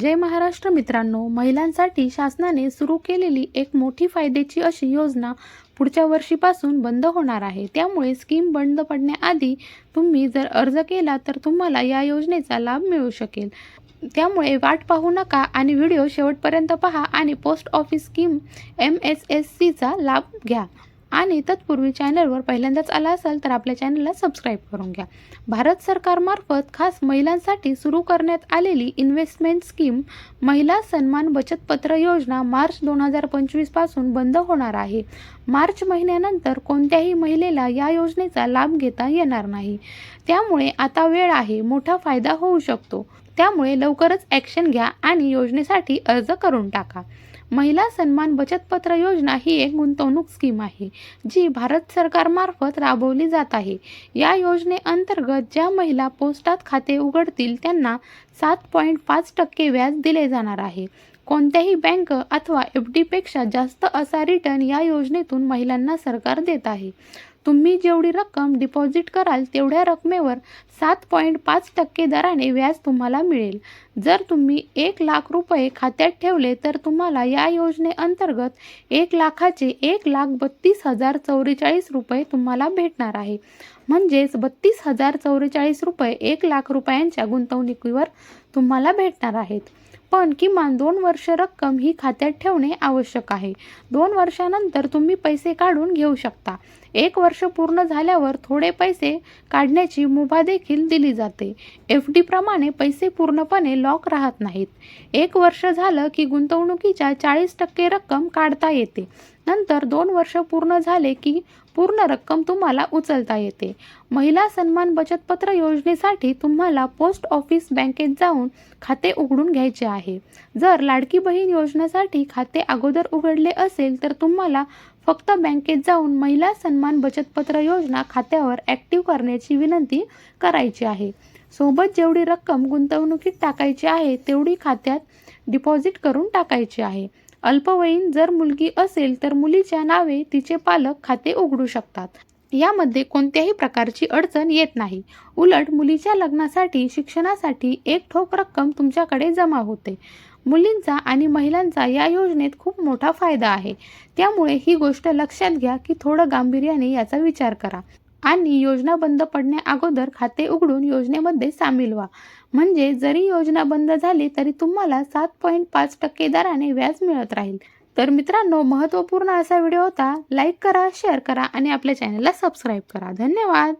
जय महाराष्ट्र मित्रांनो महिलांसाठी शासनाने सुरू केलेली एक मोठी फायद्याची अशी योजना पुढच्या वर्षीपासून बंद होणार आहे. त्यामुळे स्कीम बंद पडण्याआधी तुम्ही जर अर्ज केला तर तुम्हाला या योजनेचा लाभ मिळू शकेल. त्यामुळे वाट पाहू नका आणि व्हिडिओ शेवटपर्यंत पहा आणि post office scheme M S S सीचा लाभ घ्या. आणि तत्पूर्वी चॅनलवर पहिल्यांदाच आला असाल तर आपल्या चॅनलला सबस्क्राईब करून घ्या. भारत सरकारमार्फत खास महिलांसाठी सुरू करण्यात आलेली इन्व्हेस्टमेंट स्कीम महिला सन्मान बचत पत्र योजना मार्च दोन हजार पंचवीसपासून बंद होणार आहे. मार्च महिन्यानंतर कोणत्याही महिलेला या योजनेचा लाभ घेता येणार नाही. त्यामुळे आता वेळ आहे मोठा फायदा होऊ शकतो. त्यामुळे लवकरच ॲक्शन घ्या आणि योजनेसाठी अर्ज करून टाका. महिला सन्मान बचत पत्र योजना ही एक गुंतवणूक स्कीम आहे जी भारत सरकारमार्फत राबवली जात आहे. या योजनेअंतर्गत ज्या महिला पोस्टात खाते उघडतील त्यांना सात पॉईंट पाच टक्के व्याज दिले जाणार आहे. कोणत्याही बँक अथवा एफ डीपेक्षा जास्त असा रिटर्न या योजनेतून महिलांना सरकार देत आहे. तुम्ही जेवढी रक्कम डिपॉझिट कराल तेवढ्या रकमेवर सात पॉईंट पाच टक्के दराने व्याज तुम्हाला मिळेल. जर तुम्ही एक लाख रुपये खात्यात ठेवले तर तुम्हाला या योजनेअंतर्गत एक लाखाचे एक लाख बत्तीस हजार चौवेचाळीस रुपये तुम्हाला भेटणार आहे. म्हणजेच बत्तीस हजार चौवेचाळीस रुपये एक लाख रुपयांच्या गुंतवणुकीवर तुम्हाला भेटणार आहेत. पण किमान दोन वर्ष रक्कम ही खात्यात ठेवणे आवश्यक आहे. दोन वर्षानंतर तुम्ही पैसे काढून घेऊ शकता. एक वर्ष पूर्ण झाल्यावर थोडे पैसे काढण्याची मुभा देखील दिली जाते. एफ डीप्रमाणे पैसे पूर्णपणे लॉक राहत नाहीत. एक वर्ष झालं की गुंतवणुकीच्या चाळीस टक्के रक्कम काढता येते. नंतर दोन वर्ष पूर्ण झाले की पूर्ण रक्कम तुम्हाला उचलता येते. महिला सन्मान बचत पत्र योजनेसाठी तुम्हाला पोस्ट ऑफिस बँकेत जाऊन खाते उघडून घ्यायचे आहे. जर लाडकी बहीण योजनेसाठी खाते अगोदर उघडले असेल तर तुम्हाला फक्त बँकेत जाऊन महिला सन्मान बचत पत्र योजना खात्यावर ॲक्टिव्ह करण्याची विनंती करायची आहे. सोबत जेवढी रक्कम गुंतवणुकीत टाकायची आहे तेवढी खात्यात डिपॉझिट करून टाकायची आहे. अल्पवयीन जर मुलगी असेल तर मुलीच्या नावे तिचे पालक खाते उघडू शकतात. यामध्ये कोणत्याही प्रकारची अडचण येत नाही. उलट मुलीच्या लग्नासाठी शिक्षणासाठी एक ठोक रक्कम तुमच्याकडे जमा होते. मुलींचा आणि महिलांचा या योजनेत खूप मोठा फायदा आहे. त्यामुळे ही गोष्ट लक्षात घ्या की थोडं गांभीर्याने याचा विचार करा. आणि योजना बंद पडण्या अगोदर खाते उघडून योजनेमध्ये सामील व्हा. म्हणजे जरी योजना बंद झाली तरी तुम्हाला सात पॉईंट पाच टक्के दराने व्याज मिळत राहील. तर मित्रांनो महत्त्वपूर्ण असा व्हिडिओ होता. लाईक करा शेअर करा आणि आपल्या चॅनलला सबस्क्राईब करा. धन्यवाद!